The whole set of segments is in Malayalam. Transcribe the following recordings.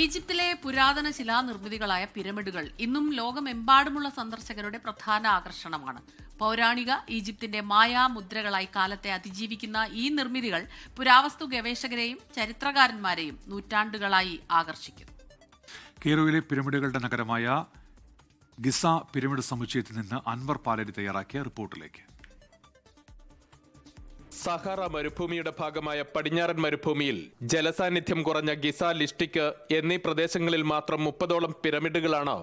ഈജിപ്തിലെ പുരാതന ശിലാനിർമ്മിതികളായ പിരമിഡുകൾ ഇന്നും ലോകമെമ്പാടുമുള്ള സന്ദർശകരുടെ പ്രധാന ആകർഷണമാണ്. പൗരാണിക ഈജിപ്തിന്റെ മായാമുദ്രകളായി കാലത്തെ അതിജീവിക്കുന്ന ഈ നിർമ്മിതികൾ പുരാവസ്തു ഗവേഷകരെയും ചരിത്രകാരന്മാരെയും നൂറ്റാണ്ടുകളായി ആകർഷിക്കുന്നു. കെയ്റോയിലെ പിരമിഡുകളുടെ നഗരമായ ഗിസ പിരമിഡ് സമുച്ചയത്തിൽ നിന്ന് അൻവർ പാലരി തയ്യാറാക്കിയ റിപ്പോർട്ടിലേക്ക്. സഹാറ മരുഭൂമിയുടെ ഭാഗമായ പടിഞ്ഞാറൻ മരുഭൂമിയിൽ ജലസാന്നിധ്യം കുറഞ്ഞ ഗിസ ലിഷ്ടിക്ക് എന്നീ പ്രദേശങ്ങളിൽ മാത്രം മുപ്പതോളം പിരമിഡുകളാണ്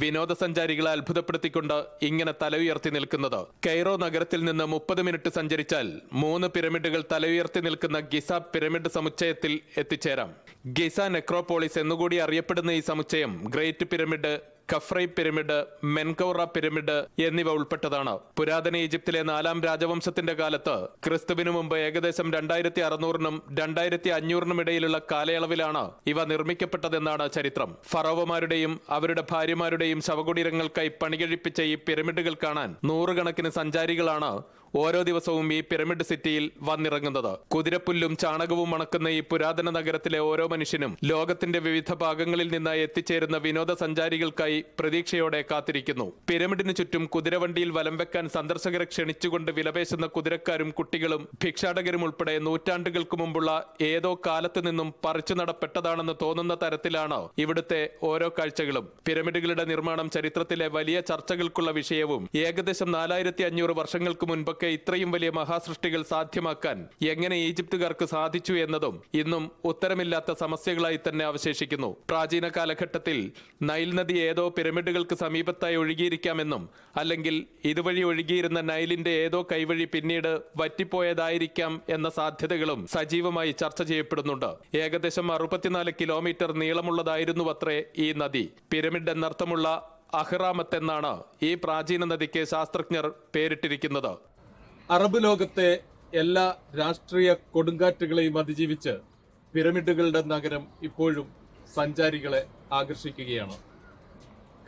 വിനോദസഞ്ചാരികളെ അത്ഭുതപ്പെടുത്തിക്കൊണ്ട് ഇങ്ങനെ തലയുയർത്തി നിൽക്കുന്നത്. കൈറോ നഗരത്തിൽ നിന്ന് മുപ്പത് മിനിറ്റ് സഞ്ചരിച്ചാൽ മൂന്ന് പിരമിഡുകൾ തലയുയർത്തി നിൽക്കുന്ന ഗിസ പിരമിഡ് സമുച്ചയത്തിൽ എത്തിച്ചേരാം. ഗിസ നെക്രോപോളിസ് എന്നുകൂടി അറിയപ്പെടുന്ന ഈ സമുച്ചയം great pyramid Khafre pyramid Menkaure pyramid എന്നിവ ഉൾപ്പെട്ടതാണ്. പുരാതന ഈജിപ്തിലെ നാലാം രാജവംശത്തിന്റെ കാലത്ത് ക്രിസ്തുവിനു മുമ്പ് ഏകദേശം രണ്ടായിരത്തി അറുന്നൂറിനും രണ്ടായിരത്തി അഞ്ഞൂറിനും ഇടയിലുള്ള കാലയളവിലാണ് ഇവ നിർമ്മിക്കപ്പെട്ടതെന്നാണ് ചരിത്രം. ഫറോവമാരുടെയും അവരുടെ ഭാര്യമാരുടെയും ശവകുടീരങ്ങൾക്കായി പണികഴിപ്പിച്ച ഈ പിരമിഡുകൾ കാണാൻ നൂറുകണക്കിന് സഞ്ചാരികളാണ് ഓരോ ദിവസവും ഈ പിരമിഡ് സിറ്റിയിൽ വന്നിറങ്ങുന്നത്. കുതിരപ്പുല്ലും ചാണകവും മണക്കുന്ന ഈ പുരാതന നഗരത്തിലെ ഓരോ മനുഷ്യനും ലോകത്തിന്റെ വിവിധ ഭാഗങ്ങളിൽ നിന്ന് എത്തിച്ചേരുന്ന വിനോദസഞ്ചാരികൾക്കായി പ്രതീക്ഷയോടെ കാത്തിരിക്കുന്നു. പിരമിഡിന് ചുറ്റും കുതിരവണ്ടിയിൽ വലം വെക്കാൻ സന്ദർശകരെ ക്ഷണിച്ചുകൊണ്ട് വിലപേശുന്ന കുതിരക്കാരും കുട്ടികളും ഭിക്ഷാടകരും ഉൾപ്പെടെ നൂറ്റാണ്ടുകൾക്ക് മുമ്പുള്ള ഏതോ കാലത്ത് നിന്നും പറിച്ചു നടപ്പെട്ടതാണെന്ന് തോന്നുന്ന തരത്തിലാണ് ഇവിടുത്തെ ഓരോ കാഴ്ചകളും. പിരമിഡുകളുടെ നിർമ്മാണം ചരിത്രത്തിലെ വലിയ ചർച്ചകൾക്കുള്ള വിഷയവും ഏകദേശം നാലായിരത്തി അഞ്ഞൂറ് വർഷങ്ങൾക്ക് മുൻപൊക്കെ ഇത്രയും വലിയ മഹാസൃഷ്ടികൾ സാധ്യമാക്കാൻ എങ്ങനെ ഈജിപ്തുകാർക്ക് സാധിച്ചു എന്നതും ഇന്നും ഉത്തരമില്ലാത്ത സമസ്യകളായി തന്നെ അവശേഷിക്കുന്നു. പ്രാചീന കാലഘട്ടത്തിൽ നൈൽ നദി ഏതോ പിരമിഡുകൾക്ക് സമീപത്തായി ഒഴുകിയിരിക്കാമെന്നും അല്ലെങ്കിൽ ഇതുവഴി ഒഴുകിയിരുന്ന നൈലിന്റെ ഏതോ കൈവഴി പിന്നീട് വറ്റിപ്പോയതായിരിക്കാം എന്ന സാധ്യതകളും സജീവമായി ചർച്ച ചെയ്യപ്പെടുന്നുണ്ട്. ഏകദേശം അറുപത്തിനാല് കിലോമീറ്റർ നീളമുള്ളതായിരുന്നു അത്രേ ഈ നദി. പിരമിഡ് എന്നർത്ഥമുള്ള അഹ്റാമത്ത് എന്നാണ് ഈ പ്രാചീന നദിക്ക് ശാസ്ത്രജ്ഞർ പേരിട്ടിരിക്കുന്നത്. അറബ് ലോകത്തെ എല്ലാ രാഷ്ട്രീയ കൊടുങ്കാറ്റുകളെയും അതിജീവിച്ച് പിരമിഡുകളുടെ നഗരം ഇപ്പോഴും സഞ്ചാരികളെ ആകർഷിക്കുകയാണ്.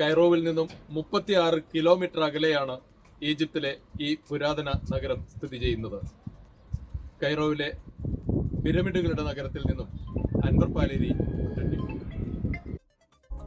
കൈറോവിൽ നിന്നും മുപ്പത്തിയാറ് കിലോമീറ്റർ അകലെയാണ് ഈജിപ്തിലെ ഈ പുരാതന നഗരം സ്ഥിതി ചെയ്യുന്നത്. കൈറോവിലെ പിരമിഡുകളുടെ നഗരത്തിൽ നിന്നും അൻവർ പാലേരി